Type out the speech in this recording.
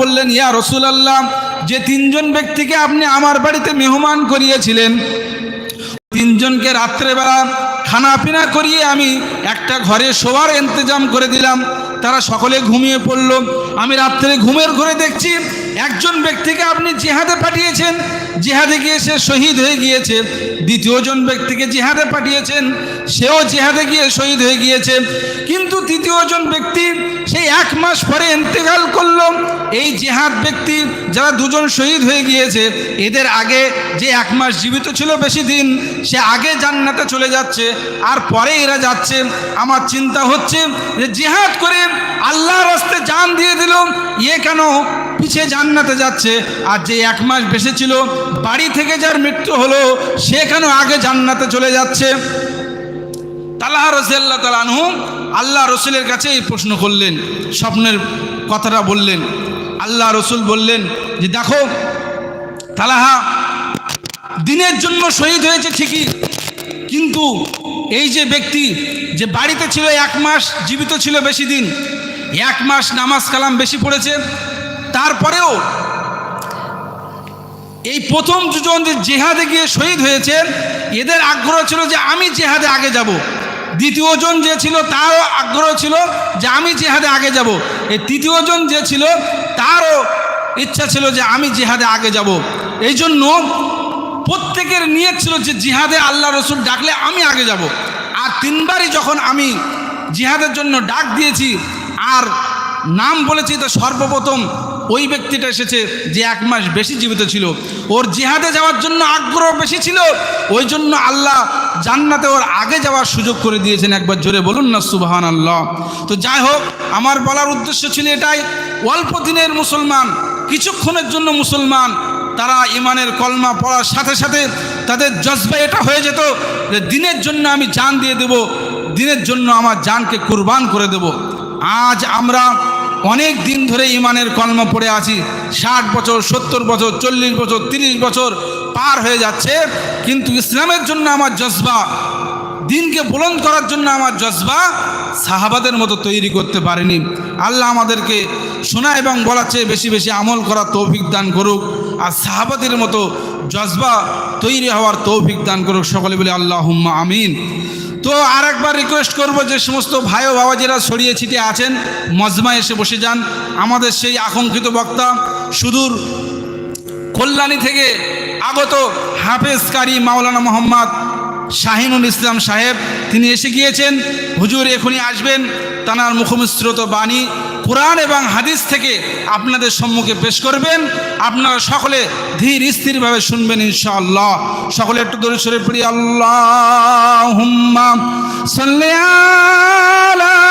বললেন, ইয়া রসুল আল্লাহ যে তিনজন ব্যক্তিকে আপনি আমার বাড়িতে মেহমান করিয়েছিলেন, তিনজনকে রাত্রেবেলা খানা পিনা করিয়ে আমি একটা ঘরে শোয়ার ইন্তজাম করে দিলাম। তারা সকলে ঘুমিয়ে পড়ল। আমি রাত্রে ঘুমের ঘরে দেখছি একজন ব্যক্তিকে আপনি জিহাদে পাঠিয়েছেন, জিহাদে গিয়ে সে শহীদ হয়ে গিয়েছে। দ্বিতীয়জন ব্যক্তিকে জিহাদে পাঠিয়েছেন, সেও জিহাদে গিয়ে শহীদ হয়ে গিয়েছে। কিন্তু তৃতীয়জন ব্যক্তি সেই এক মাস পরে ইন্তেকাল করল। এই জিহাদ ব্যক্তি যারা দুজন শহীদ হয়ে গিয়েছে, এদের আগে যে এক মাস জীবিত ছিল বেশি দিন, সে আগে জান্নাতে চলে যাচ্ছে, আর পরে এরা যাচ্ছে। আমার চিন্তা হচ্ছে যে জিহাদ করে আল্লাহর রাস্তে জান দিয়ে দিল ইয়ে কেন পিছিয়ে জান্নাতে যাচ্ছে। আর যে এক মাস বেশি ছিল, বাড়ি থেকে যার মৃত্যু হলো, সে কেন আগে জান্নাতে চলে যাচ্ছে? তালাহা রসিয়াল্লাহ তালানহু আল্লাহ রসুলের কাছে এই প্রশ্ন করলেন, স্বপ্নের কথাটা বললেন। আল্লাহ রসুল বললেন যে, দেখো, তালাহা দিনের জন্য শহীদ হয়েছে ঠিকই, কিন্তু এই যে ব্যক্তি যে বাড়িতে ছিল এক মাস, জীবিত ছিল বেশি দিন, এক মাস নামাজ কালাম বেশি পড়েছে তারপরেও এই প্রথম দুজন যে জেহাদে গিয়ে শহীদ হয়েছে এদের আগ্রহ ছিল যে আমি জেহাদে আগে যাব। দ্বিতীয়জন যে ছিল, তারও আগ্রহ ছিল যে আমি জেহাদে আগে যাব। এই তৃতীয়জন যে ছিল, তারও ইচ্ছা ছিল যে আমি জেহাদে আগে যাব। এই জন্য প্রত্যেকের নিয়ত ছিল যে জিহাদে আল্লাহ রসুল ডাকলে আমি আগে যাব। আর তিনবারই যখন আমি জিহাদের জন্য ডাক দিয়েছি, আর নাম বলেছি তো সর্বপ্রথম ওই ব্যক্তিটা এসেছে যে এক মাস বেশি জীবিত ছিল। ওর জিহাদে যাওয়ার জন্য আগ্রহ বেশি ছিল। ওই জন্য আল্লাহ জান্নাতে ওর আগে যাওয়ার সুযোগ করে দিয়েছেন। একবার জোরে বলুন না সুবাহান আল্লাহ তো যাই হোক, আমার বলার উদ্দেশ্য ছিল এটাই। অল্প দিনের মুসলমান, কিছুক্ষণের জন্য মুসলমান, তারা ইমানের কলমা পড়ার সাথে সাথে তাদের জজবা এটা হয়ে যেত যে দিনের জন্য আমি জান দিয়ে দেব, দিনের জন্য আমার জানকে কুরবান করে দেব। আজ আমরা অনেক দিন ধরে ইমানের কলমা পড়ে আছি। ষাট বছর, সত্তর বছর, চল্লিশ বছর, তিরিশ বছর পার হয়ে যাচ্ছে। কিন্তু ইসলামের জন্য আমার জজবা, দিনকে বুলন্দ করার জন্য আমার জজবা সাহাবাদের মতো তৈরি করতে পারেনি। আল্লাহ আমাদেরকে শোনা এবং বলার চেয়ে বেশি বেশি আমল করার তৌফিক দান করুক। আর সাহাবাদের মতো জজবা তৈরি হওয়ার তৌফিক দান করুক। সকলে বলে আল্লাহ আমিন। তো আর একবার রিকোয়েস্ট করব, যে সমস্ত ভাই ও বাবা বাবাজিরা ছড়িয়ে ছিটে আছেন মজমা এসে বসে যান। আমাদের সেই আকাঙ্ক্ষিত বক্তা সুদূর কল্যাণী থেকে আগত হাফেজ কারি মাওলানা মোহাম্মদ শাহিনুল ইসলাম সাহেব, তিনি এসে গিয়েছেন, হুজুর, এখনই আসবেন। তানার মুখমিশ্রত বাণী কোরআন এবং হাদিস থেকে আপনাদের সম্মুখে পেশ করবেন। আপনারা সকলে ধীর স্থিরভাবে শুনবেন ইনশাআল্লাহ। সকলে একটু দূরে সরে পড়ি আল্লাহ হুম্মা সাল্লি আলা